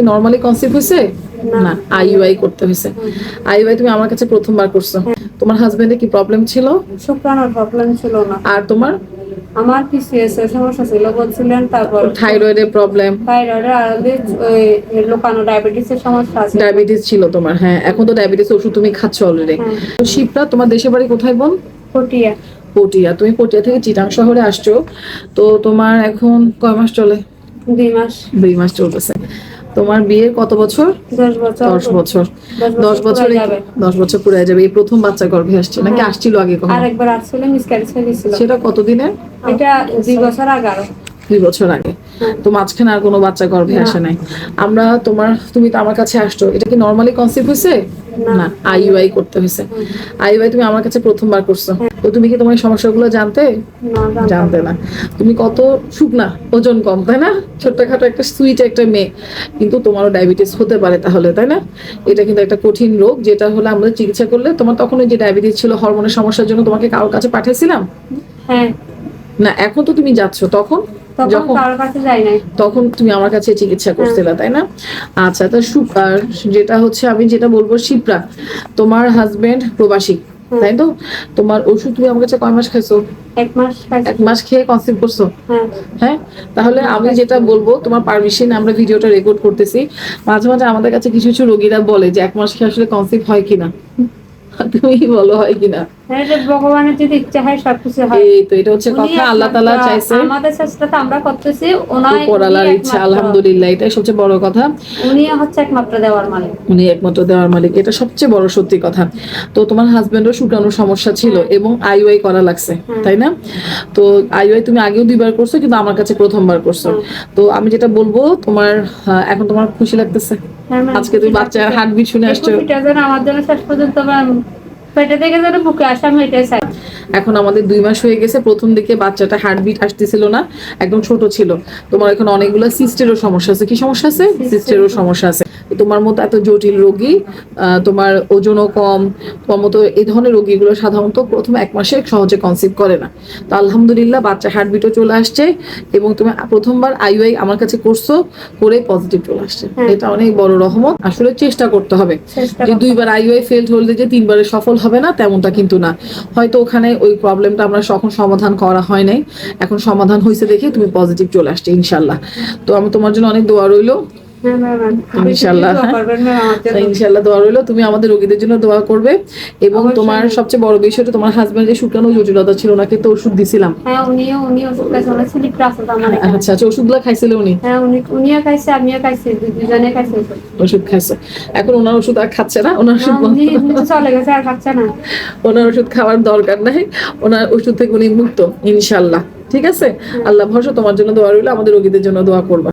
কি normally conceive হয়েছে না। আইইউআই করতে হয়েছে আইইউআই তুমি আমার কাছে প্রথমবার করছ। তোমার হাজবেন্ডের কি প্রবলেম ছিল? শুক্রাণুর প্রবলেম ছিল না। আর তোমার? আমার পিসিএস এর সমস্যা ছিল বলছিলেন তারপর থাইরয়েডের প্রবলেম থাইরয়েডের আর লোকানো ডায়াবেটিস এর সমস্যা আছে। ডায়াবেটিস ছিল তোমার হ্যাঁ। এখন তো ডায়াবেটিস ওষুধ তুমি খাচ্ছ অলরেডি হ্যাঁ। শিবরা তোমার দেশের বাড়ি কোথায় বোন ফটিয়া পটিয়া। তুমি পটিয়া থেকে চিটাং শহরে আসছো। তো তোমার এখন কয় মাস চলে? দুই মাস। দুই মাস চলতেছে। তোমার বিয়ে কত বছর? দশ বছর। দশ বছর। দশ বছর পুরে যাবে। এই প্রথম বাচ্চা গর্ভে আসছে নাকি হ্যাঁ। আসছিল আগে কখন? আরেকবার আসছিল মিসক্যারেজ হয়েছিল সেটা কতদিনে? এটা দুই বছর আগে দুই বছর আগে। তো মাঝখানে আর কোনো বাচ্চা গর্ভে আসে নাই। আমরা তোমার তুমি তো আমার কাছে আসছো। এটা কি নর্মালি কনসিভ হয়েছে না। আইইউআই করতে হয়েছে। আইইউআই তুমি আমার কাছে প্রথমবার করছ। তো তুমি কি তোমার সমস্যাগুলো জানতে? জানতে না। তুমি কত শুকনা ওজন কম তাই না? ছোট্টখাটো একটা সুইট একটা মেয়ে। কিন্তু তোমারও ডায়াবেটিস হতে পারে তাহলে তাই না? এটা কিন্তু একটা কঠিন রোগ যেটা হলে আমরা চিকিৎসা করলে তোমার তখন ওই যে ডায়াবেটিস ছিল হরমোনের সমস্যার জন্য তোমাকে কারোর কাছে পাঠিয়েছিলাম? হ্যাঁ। না এখন তো তুমি যাচ্ছ তখন? যখন তখন তুমি আমার কাছে চিকিৎসা করছিলে তাই না? আচ্ছা তা সু- যেটা হচ্ছে আমি যেটা বলব শিপ্রা তোমার হাজবেন্ড প্রবাসী তাই তো? তোমার ওষুধ তুমি আমার কাছে কয় মাস খাইছো? এক মাস এক মাস খেয়ে কনসিভ করছ? হ্যাঁ। হ্যাঁ? তাহলে আমি যেটা বলব তোমার পারমিশন আমরা ভিডিওটা রেকর্ড করতেছি। মাঝে মাঝে আমাদের কাছে কিছু কিছু রোগীরা বলে যে এক মাস খেয়ে আসলে কনসিভ হয় কিনা। তুমি বলো হয় কিনা? হ্যাঁ ভগবানের যদি ইচ্ছা হয় সবকিছু হয়। এই তো এটা হচ্ছে কথা আল্লাহ চাইছে। আমাদের চেষ্টা তো আমরা করতেছি উনি ইচ্ছা আলহামদুলিল্লাহ এটাই সবচেয়ে বড় কথা। উনি হচ্ছে একমাত্র দেওয়ার মালিক। উনি একমাত্র দেওয়ার মালিক এটা সবচেয়ে বড় সত্যি কথা। তো তোমার হাজবেন্ডও শুকানোর সমস্যা ছিল এবং আইওয়াই করা লাগছে তাই না? তো আইওয়াই তুমি আগেও দুইবার করছ কিন্তু আমার কাছে প্রথমবার করছ। তো আমি যেটা বলব তোমার এখন তোমার খুশি লাগতেছে? হ্যাঁ। আজকে তুমি বাচ্চার হার্টবিট শুনে আসছো। এটা যেন আমার জন্য শেষ পর্যন্ত পেটে থেকে যেন বুকে আসা আমি এটাই চাই। এখন আমাদের দুই মাস হয়ে গেছে প্রথম দিকে বাচ্চাটা হার্টবিট আসতেছিল না একদম ছোট ছিল। তোমার এখন অনেকগুলো সিস্টেরও সমস্যা আছে। কি সমস্যা আছে? সিস্টেরও সমস্যা আছে। তোমার মতো এত জটিল রোগী তোমার ওজনও কম তোমার মতো এই ধরনের রোগীগুলো সাধারণত প্রথম এক মাসে সহজে কনসিভ করে না। তো আলহামদুলিল্লাহ বাচ্চা হার্টবিটও চলে আসছে এবং তুমি প্রথমবার আইওআই আমার কাছে করছ করে পজিটিভ চলে আসছে। এটা অনেক বড় রহমত। আসলে চেষ্টা করতে হবে যে দুইবার আইওআই ফেল হলে যে তিনবারে সফল হবে না তেমনটা কিন্তু না। হয়তো ওখানে ওই প্রবলেমটা আমরা তখন সমাধান করা হয় নাই। এখন সমাধান হয়েছে দেখে তুমি পজিটিভ চলে আসছে ইনশাল্লাহ। তো আমি তোমার জন্য অনেক দোয়া রইল। ইনশাল্লাহ দোয়া রইল। তুমি আমাদের রোগীদের জন্য দোয়া করবে। এবং তোমার সবচেয়ে বড় বিষয়টা তোমার হাজবেন্ড যে শুকানো জটিলতা ছিল ওনাকে তো ওষুধ দিছিলাম। হ্যাঁ। আচ্ছা আচ্ছা ওষুধগুলো খাইছিল উনি? হ্যাঁ ওষুধ। খাইছে। এখন ওনার ওষুধ আর খাচ্ছে না ওনার ওষুধ ওনার ওষুধ খাওয়ার দরকার নাই ওনার ওষুধ থেকে উনি মুক্ত ইনশাল্লাহ ঠিক আছে? আল্লাহ ভরসা তোমার জন্য দোয়া রইল আমাদের রোগীদের জন্য দোয়া করবা।